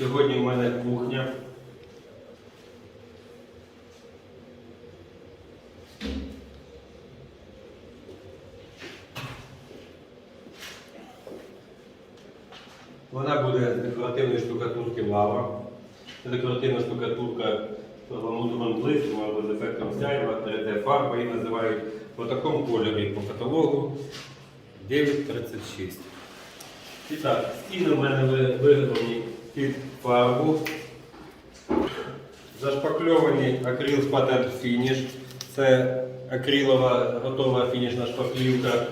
Сьогодні в мене кухня. Вона буде з декоративної штукатурки лава. Це декоративна штукатурка перламутровим блиском або з ефектом сяйва, 3D фарба її називають по такому кольорі по каталогу 936. І так, стіни в мене виготовлені під фарбу. Зашпакльовані акрил Patent Finish. Це акрилова готова фінішна шпаклівка.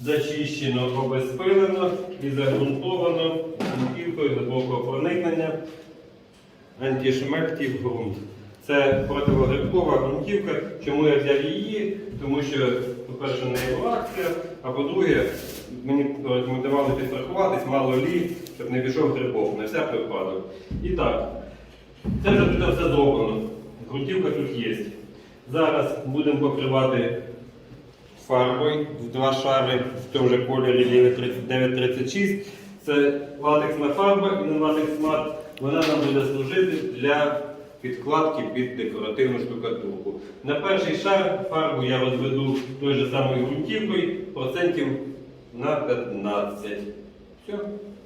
Зачищено, обезпилено і загрунтовано гвинтівкою глибокого проникнення антишмектів ґрунт. Це противогрибкова ґрунтівка. Чому я взяв її? Тому що, по-перше, не була акція, а по-друге, мені рекомендували підстрахуватись, мало лі, щоб не пішов грибок, не все припадок. І так, це вже тут все зроблено. Ґрунтівка тут є. Зараз будемо покривати фарбою в два шари в тому же кольорі 936. Це латексна фарба і на латекс мат. Вона нам буде служити для підкладки під декоративну штукатурку. На перший шар фарбу я розведу той же самою ґрунтівкою процентів на 15. Все.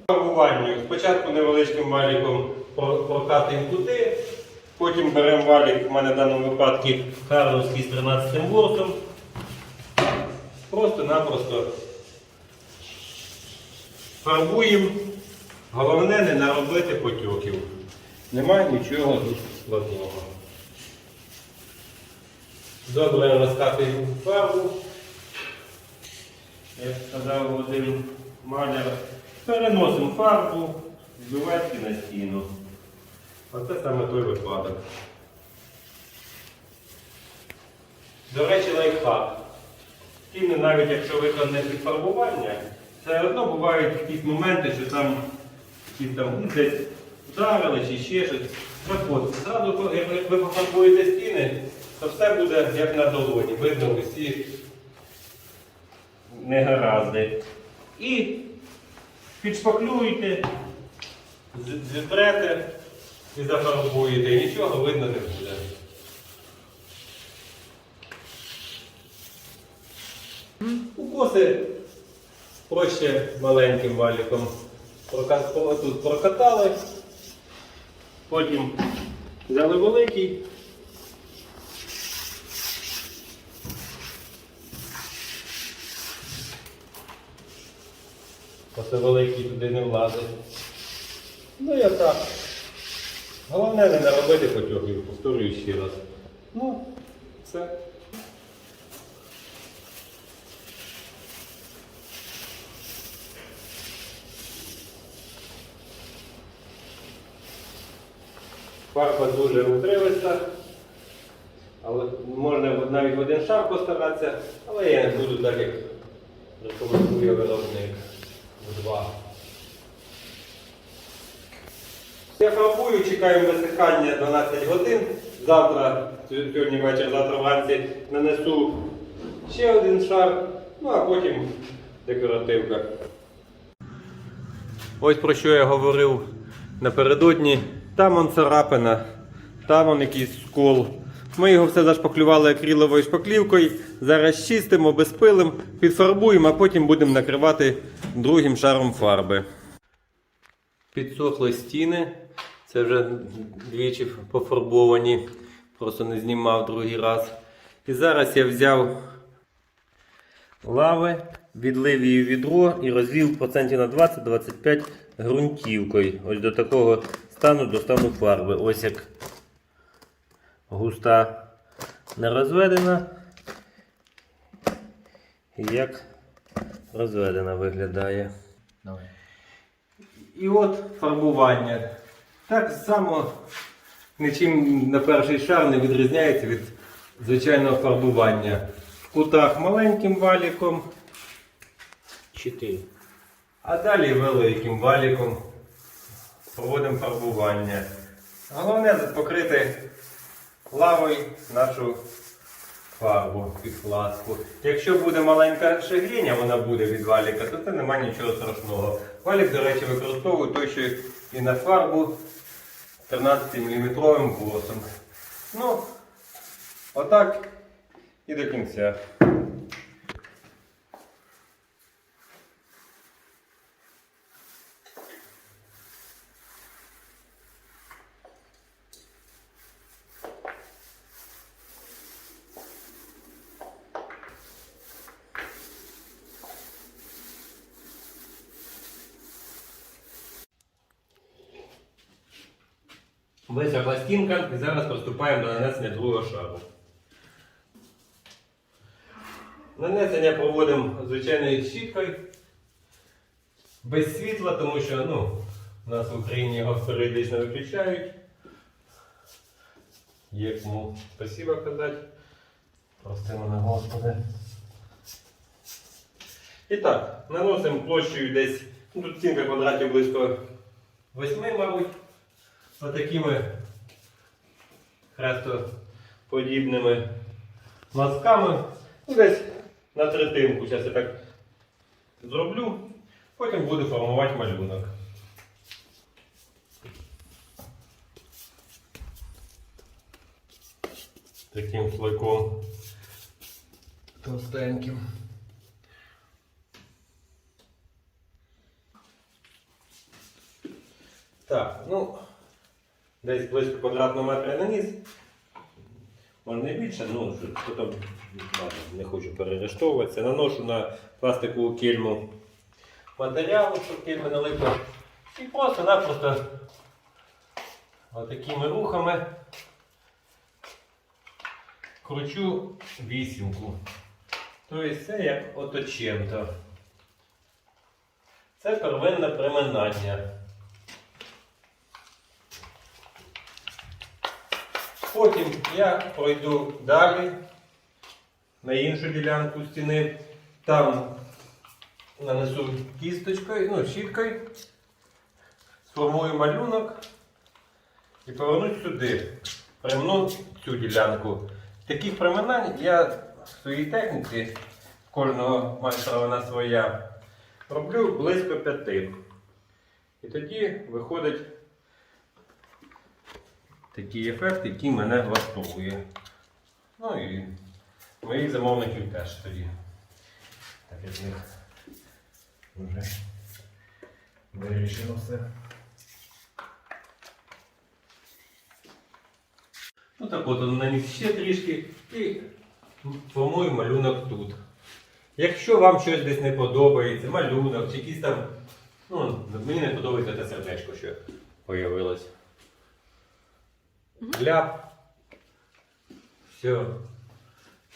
Фарбуванню. Спочатку невеличким валіком про- прокатуємо кути, потім беремо валік, в мене в даному випадку Карловський з 13 ворсом. Просто-напросто фарбуємо. Головне не наробити потьоків. Немає нічого тут складного. Добре розкатуємо фарбу. Як сказав один маляр, переносимо фарбу з бюветки на стіну. Оце саме той випадок. До речі, лайфхак. Стіни, навіть якщо виконане підфарбування, все одно бувають якісь моменти, що там якісь там десь вдарили чи ще щось. Так от, зразу, як ви пофарбуєте стіни, то все буде як на долоні. Видно усі негаразди. І підшпаклюєте, з- зітрете і зафарбуєте. Нічого видно не буде. Укоси проще маленьким валіком тут прокатали, потім взяли великий. Оце великий туди не влазить. Ну я так. Головне не наробити потьохів, повторюю ще раз. Ну, все. Фарба дуже утривається, але можна навіть один шар постаратися, але я не буду так, як рекомендує виробник в два. Я фарбую, чекаю висихання 12 годин. Завтра, сьогодні вечір, завтра вранці нанесу ще один шар, ну а потім декоративка. Ось про що я говорив напередодні. Там он царапина, там он якийсь скол. Ми його все зашпаклювали акриловою шпаклівкою. Зараз чистимо, безпилим, підфарбуємо, а потім будемо накривати другим шаром фарби. Підсохли стіни. Це вже двічі пофарбовані. Просто не знімав другий раз. І зараз я взяв лави, відлив її відро і розвів процентів на 20-25 ґрунтівкою. Ось до такого стану до стану фарби. Ось як густа не розведена. І як розведена виглядає. Давай. І от фарбування. Так само нічим на перший шар не відрізняється від звичайного фарбування. В кутах маленьким валіком, Чотири. а далі великим валіком проводимо фарбування. Головне покрити лавою нашу фарбу, підкладку. Якщо буде маленька шагріння, вона буде від валіка, то це немає нічого страшного. Валік, до речі, використовую той, що і на фарбу 13-мм борсом. Ну, отак і до кінця. Висохла стінка і зараз приступаємо до нанесення другого шару. Нанесення проводимо звичайною щіткою. Без світла, тому що ну, у нас в Україні його періодично виключають. Є кому спасибо казати. Простимо на Господи. І так, наносимо площею десь, ну тут стінка квадратів близько 8, мабуть. Отакими хрестоподібними мазками. Ну, десь на третинку. Зараз я так зроблю. Потім буду формувати малюнок. Таким слойком товстеньким. Так, ну, десь близько квадратного метра наніс. Можна і більше, ну, потім ладно, не хочу перерештовуватися. Наношу на пластикову кільму матеріалу, щоб кільми налипла. І просто-напросто отакими рухами кручу вісімку. Тобто це як оточемто. Це первинне приминання. Потім я пройду далі на іншу ділянку стіни. Там нанесу кісточкою, ну, щіткою, сформую малюнок і повернусь сюди. Примну цю ділянку. Таких приминань я в своїй техніці, кожного майстра вона своя, роблю близько п'яти. І тоді виходить такий ефект, який мене влаштовує. Ну і моїх замовників теж тоді. Так як в них вже вирішено все. Ну так от наніс ще трішки і формую малюнок тут. Якщо вам щось десь не подобається, малюнок чи якийсь там. Ну, мені не подобається те сердечко, що появилось. Ляп. Все.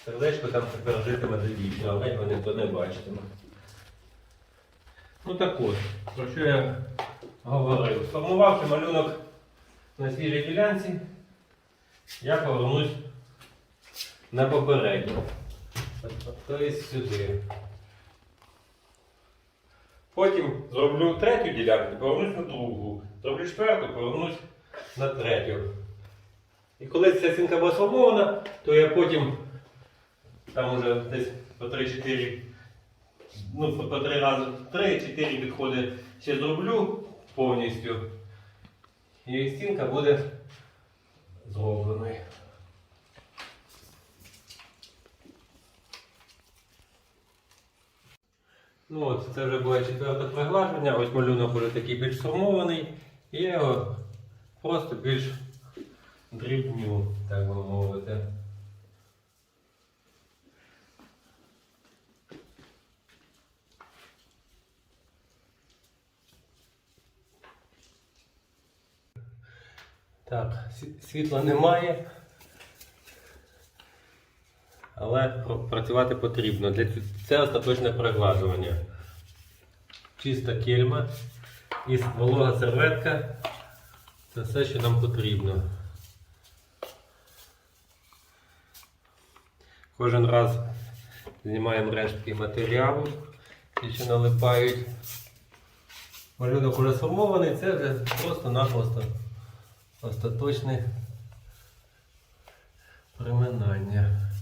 Сердечко там тепер житиме за вічно, а геть ви ніхто не бачитиме. Ну так от, про що я говорив. Сформувавши малюнок на свіжій ділянці, я повернусь на попередню. Тобто сюди. Потім зроблю третю ділянку, повернусь на другу. Зроблю четверту, повернусь на третю. І коли ця стінка була сформована, то я потім там уже десь по 3-4, ну по по три рази, 3-4 підходи ще зроблю повністю. І стінка буде зробленою. Ну от, це вже було четверте приглаження, ось малюнок вже такий більш сформований, і я його просто більш дрібню, так би мовити. Так, світла немає. Але працювати потрібно. Для це остаточне приглажування. Чиста кельма і волога серветка. Це все, що нам потрібно. Кожен раз знімаємо рештки матеріалу, які ще налипають. Малюнок уже сформований, це вже просто-напросто остаточне приминання.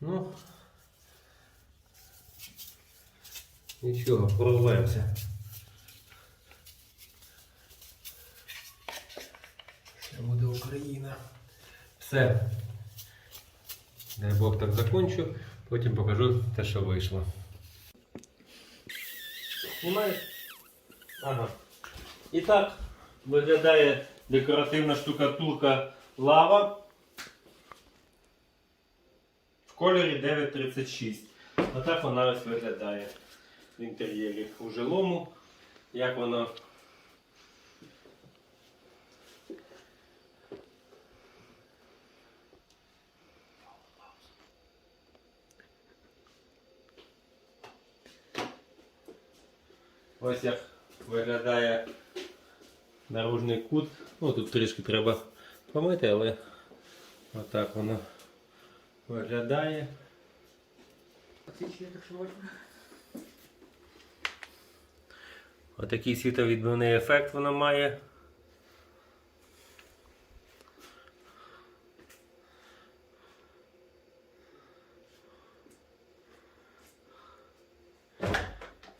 Ну, нічого, прорваємося. Це буде Україна. Все. Дай Бог так закончу, потім покажу те, що вийшло. Знімаєш? Ага. І так виглядає декоративна штукатурка лава в кольорі 936. Отак вона ось виглядає в інтер'єрі у жилому. Як воно Ось як виглядає наружний кут. Ну тут трішки треба помити, але отак воно виглядає. Отакий світовідбивний ефект воно має.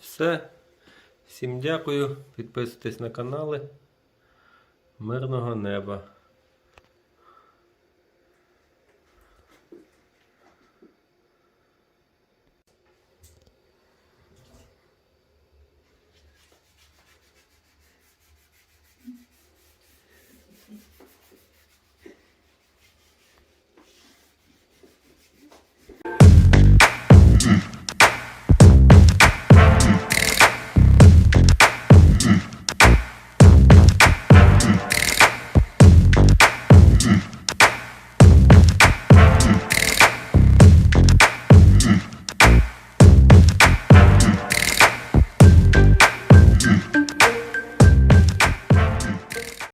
Все. Всім дякую. Підписуйтесь на канали. Мирного неба.